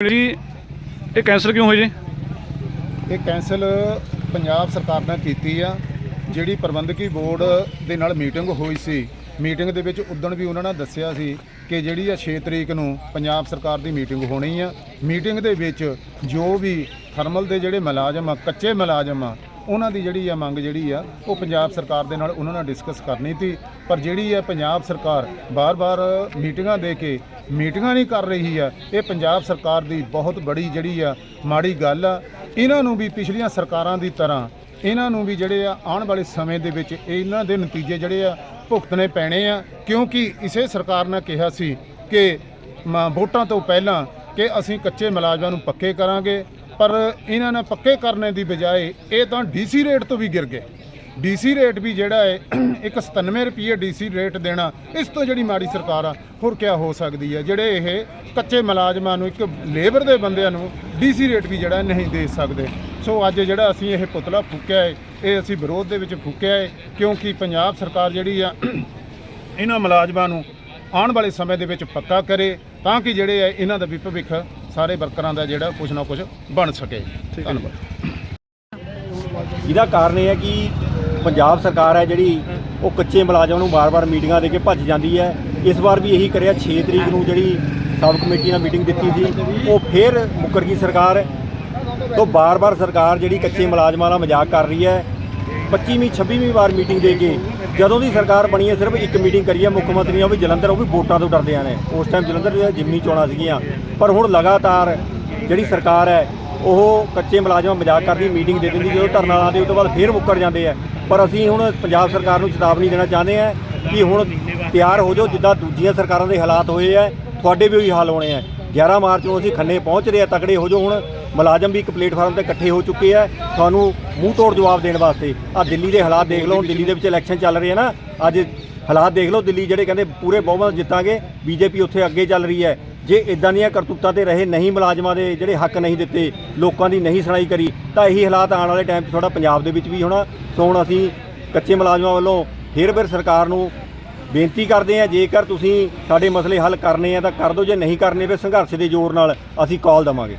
ਜੀ? ਇਹ ਕੈਂਸਲ ਕਿਉਂ ਹੋਈ ਜੀ? ਇਹ ਕੈਂਸਲ ਪੰਜਾਬ ਸਰਕਾਰ ਨੇ ਕੀਤੀ ਆ, ਜਿਹੜੀ ਪ੍ਰਬੰਧਕੀ ਬੋਰਡ ਦੇ ਨਾਲ ਮੀਟਿੰਗ ਹੋਈ ਸੀ। ਮੀਟਿੰਗ ਦੇ ਵਿੱਚ ਉਦੋਂ ਵੀ ਉਹਨਾਂ ਨੇ ਦੱਸਿਆ ਸੀ ਕਿ ਜਿਹੜੀ ਆ 6 ਤਰੀਕ ਨੂੰ ਪੰਜਾਬ ਸਰਕਾਰ ਦੀ ਮੀਟਿੰਗ ਹੋਣੀ ਆ। ਮੀਟਿੰਗ ਦੇ ਵਿੱਚ ਜੋ ਵੀ ਥਰਮਲ ਦੇ ਜਿਹੜੇ ਮੁਲਾਜ਼ਮ ਆ, ਕੱਚੇ ਮੁਲਾਜ਼ਮ ਆ ਉਹਨਾਂ ਦੀ ਜਿਹੜੀ ਆ ਮੰਗ ਜਿਹੜੀ ਆ, ਉਹ ਪੰਜਾਬ ਸਰਕਾਰ ਦੇ ਨਾਲ ਉਹਨਾਂ ਨਾਲ ਡਿਸਕਸ ਕਰਨੀ ਸੀ। ਪਰ ਜਿਹੜੀ ਆ ਪੰਜਾਬ ਸਰਕਾਰ ਬਾਰ-ਬਾਰ ਮੀਟਿੰਗਾਂ ਦੇ ਕੇ ਮੀਟਿੰਗਾਂ ਨਹੀਂ ਕਰ ਰਹੀ ਆ, ਇਹ ਪੰਜਾਬ ਸਰਕਾਰ ਦੀ ਬਹੁਤ ਬੜੀ ਜਿਹੜੀ ਆ ਮਾੜੀ ਗੱਲ ਆ। ਇਹਨਾਂ ਨੂੰ ਵੀ ਪਿਛਲੀਆਂ ਸਰਕਾਰਾਂ ਦੀ ਤਰ੍ਹਾਂ, ਇਹਨਾਂ ਨੂੰ ਵੀ ਜਿਹੜੇ ਆ ਆਉਣ ਵਾਲੇ ਸਮੇਂ ਦੇ ਵਿੱਚ ਇਹਨਾਂ ਦੇ ਨਤੀਜੇ ਜਿਹੜੇ ਆ ਭੁਗਤਣੇ ਪੈਣੇ ਆ। ਕਿਉਂਕਿ ਇਸੇ ਸਰਕਾਰ ਨੇ ਕਿਹਾ ਸੀ ਕਿ ਮ- ਵੋਟਾਂ ਤੋਂ ਪਹਿਲਾਂ ਕਿ ਅਸੀਂ ਕੱਚੇ ਮੁਲਾਜ਼ਮਾਂ ਨੂੰ ਪੱਕੇ ਕਰਾਂਗੇ। ਪਰ ਇਹਨਾਂ ਨੇ ਪੱਕੇ ਕਰਨੇ ਦੀ ਬਜਾਏ ਇਹ ਤਾਂ ਡੀਸੀ ਰੇਟ ਤੋਂ ਵੀ ਗਿਰ ਗਏ। ਡੀਸੀ ਰੇਟ ਵੀ ਜਿਹੜਾ ਹੈ, ਇੱਕ 97 ਰੁਪਏ ਡੀਸੀ ਰੇਟ ਦੇਣਾ, ਇਸ ਤੋਂ ਜਿਹੜੀ ਮਾੜੀ ਸਰਕਾਰ ਆ, ਹੋਰ ਕੀ ਹੋ ਸਕਦੀ ਹੈ? ਜਿਹੜੇ ਇਹ ਕੱਚੇ ਮੁਲਾਜ਼ਮਾਂ ਨੂੰ, ਇੱਕ ਲੇਬਰ ਦੇ ਬੰਦਿਆਂ ਨੂੰ ਡੀਸੀ ਰੇਟ ਵੀ ਜਿਹੜਾ ਨਹੀਂ ਦੇ ਸਕਦੇ। ਸੋ ਅੱਜ ਜਿਹੜਾ ਅਸੀਂ ਇਹ ਪੁਤਲਾ ਫੂਕਿਆ ਹੈ, ਇਹ ਅਸੀਂ ਵਿਰੋਧ ਦੇ ਵਿੱਚ ਫੂਕਿਆ ਹੈ, ਕਿਉਂਕਿ ਪੰਜਾਬ ਸਰਕਾਰ ਜਿਹੜੀ ਆ, ਇਹਨਾਂ ਮੁਲਾਜ਼ਮਾਂ ਨੂੰ ਆਉਣ ਵਾਲੇ ਸਮੇਂ ਦੇ ਵਿੱਚ ਪੱਕਾ ਕਰੇ, ਤਾਂ ਕਿ ਜਿਹੜੇ ਆ, ਇਹਨਾਂ ਦਾ ਵੀ ਭਵਿੱਖ ਸਾਰੇ ਵਰਕਰਾਂ ਦਾ ਜਿਹੜਾ ਕੁਝ ਨਾ ਕੁਝ ਬਣ ਸਕੇ। ਧੰਨਵਾਦ। ਇਹਦਾ ਕਾਰਨ ਇਹ ਹੈ ਕਿ ਪੰਜਾਬ ਸਰਕਾਰ ਹੈ ਜਿਹੜੀ ਉਹ ਕੱਚੇ ਮੁਲਾਜ਼ਮਾਂ ਨੂੰ ਵਾਰ-ਵਾਰ ਮੀਟਿੰਗਾਂ ਦੇ ਕੇ ਭੱਜ ਜਾਂਦੀ ਹੈ। ਇਸ ਵਾਰ ਵੀ ਇਹੀ ਕਰਿਆ। 6 ਤਰੀਕ ਨੂੰ ਜਿਹੜੀ ਸਬ ਕਮੇਟੀ ਨਾਲ ਮੀਟਿੰਗ ਦਿੱਤੀ ਸੀ ਉਹ ਫਿਰ ਮੁੱਕਰ ਗਈ ਸਰਕਾਰ ਤੋਂ ਬਾਰ-ਬਾਰ ਸਰਕਾਰ ਜਿਹੜੀ ਕੱਚੇ ਮੁਲਾਜ਼ਮਾਂ ਨਾਲ ਮਜ਼ਾਕ ਕਰ ਰਹੀ ਹੈ। 25ਵੀਂ 26ਵੀਂ ਵਾਰ ਮੀਟਿੰਗ ਦੇ ਕੇ ਜਦੋਂ ਦੀ ਸਰਕਾਰ ਬਣੀ ਹੈ, ਸਿਰਫ ਇੱਕ ਮੀਟਿੰਗ ਕਰੀ ਹੈ, ਮੁੱਖ ਮੰਤਰੀ ਨੇ, ਉਹ ਵੀ ਜਲੰਧਰ, ਉਹ ਵੀ ਵੋਟਾਂ ਤੋਂ ਡਰਦੇ ਨੇ। ਉਸ ਟਾਈਮ ਜਲੰਧਰ ਦੀਆਂ ਜਿਮਨੀ ਚੋਣਾਂ ਸੀਗੀਆਂ। ਪਰ ਹੁਣ ਲਗਾਤਾਰ ਜਿਹੜੀ ਸਰਕਾਰ ਹੈ, ਉਹ ਕੱਚੇ ਮੁਲਾਜ਼ਮਾਂ ਮਜ਼ਾਕ ਕਰਦੀ ਮੀਟਿੰਗ ਦੇ ਦਿੰਦੀ, ਜਦੋਂ ਧਰਨਾ ਲਾਉਂਦੇ ਉਸ ਤੋਂ ਬਾਅਦ ਫੇਰ ਮੁੱਕਰ ਜਾਂਦੇ ਆ। ਪਰ ਅਸੀਂ ਹੁਣ ਪੰਜਾਬ ਸਰਕਾਰ ਨੂੰ ਚੇਤਾਵਨੀ ਦੇਣਾ ਚਾਹੁੰਦੇ ਆ ਕਿ ਹੁਣ ਤਿਆਰ ਹੋ ਜਾਓ, ਜਿੱਦਾਂ ਦੂਜੀਆਂ ਸਰਕਾਰਾਂ ਦੇ ਹਾਲਾਤ ਹੋਏ ਆ, ਤੁਹਾਡੇ ਵੀ ਉਹੀ ਹਾਲ ਹੋਣੇ ਆ। 11 ਮਾਰਚ ਨੂੰ ਅਸੀਂ ਖੰਨੇ ਪਹੁੰਚ ਰਹੇ ਆ ਤਕੜੇ ਹੋ ਜਾਓ ਹੁਣ। ਮੁਲਾਜ਼ਮ ਵੀ ਇੱਕ ਪਲੇਟਫਾਰਮ ਤੇ ਇਕੱਠੇ ਹੋ ਚੁੱਕੇ ਆ। ਤੁਹਾਨੂੰ ਮੂੰਹ ਤੋੜ ਜਵਾਬ ਦੇਣ ਵਾਸਤੇ। ਆ ਦਿੱਲੀ ਦੇ ਹਾਲਾਤ ਦੇਖ ਲਓ। ਦਿੱਲੀ ਦੇ ਵਿੱਚ ਇਲੈਕਸ਼ਨ ਚੱਲ ਰਹੇ ਆ ਨਾ। ਅੱਜ ਹਾਲਾਤ ਦੇਖ ਲਓ। ਦਿੱਲੀ ਜਿਹੜੇ ਕਹਿੰਦੇ ਪੂਰੇ ਬਹੁਮਤ ਜਿੱਤਾਂਗੇ। ਬੀਜੇਪੀ ਉੱਥੇ ਅੱਗੇ ਚੱਲ ਰਹੀ ਹੈ। ਜੇ ਇਦਾਂ ਦੀਆਂ ਕਰਤੂਤਾਂ ਤੇ ਰਹੇ ਨਹੀਂ ਮੁਲਾਜ਼ਮਾਂ ਦੇ ਜਿਹੜੇ ਹੱਕ ਨਹੀਂ ਦਿੱਤੇ, ਲੋਕਾਂ ਦੀ ਨਹੀਂ ਸੁਣਾਈ ਕਰੀ, ਤਾਂ ਇਹੀ ਹਾਲਾਤ ਆਉਣ ਵਾਲੇ ਟਾਈਮ 'ਚ ਥੋੜਾ ਪੰਜਾਬ ਦੇ ਵਿੱਚ ਵੀ ਹੋਣਾ। ਸੋ ਹੁਣ ਅਸੀਂ ਕੱਚੇ ਮੁਲਾਜ਼ਮਾਂ ਵੱਲੋਂ ਫਿਰ ਫਿਰ ਸਰਕਾਰ ਨੂੰ ਬੇਨਤੀ ਕਰਦੇ ਆ ਜੇਕਰ ਤੁਸੀਂ ਸਾਡੇ ਮਸਲੇ ਹੱਲ ਕਰਨੇ ਆ ਤਾਂ ਕਰ ਦਿਓ, ਜੇ ਨਹੀਂ ਕਰਨੇ, ਫਿਰ ਸੰਘਰਸ਼ ਦੇ ਜ਼ੋਰ ਨਾਲ ਅਸੀਂ ਕਾਲ ਦਵਾਂਗੇ।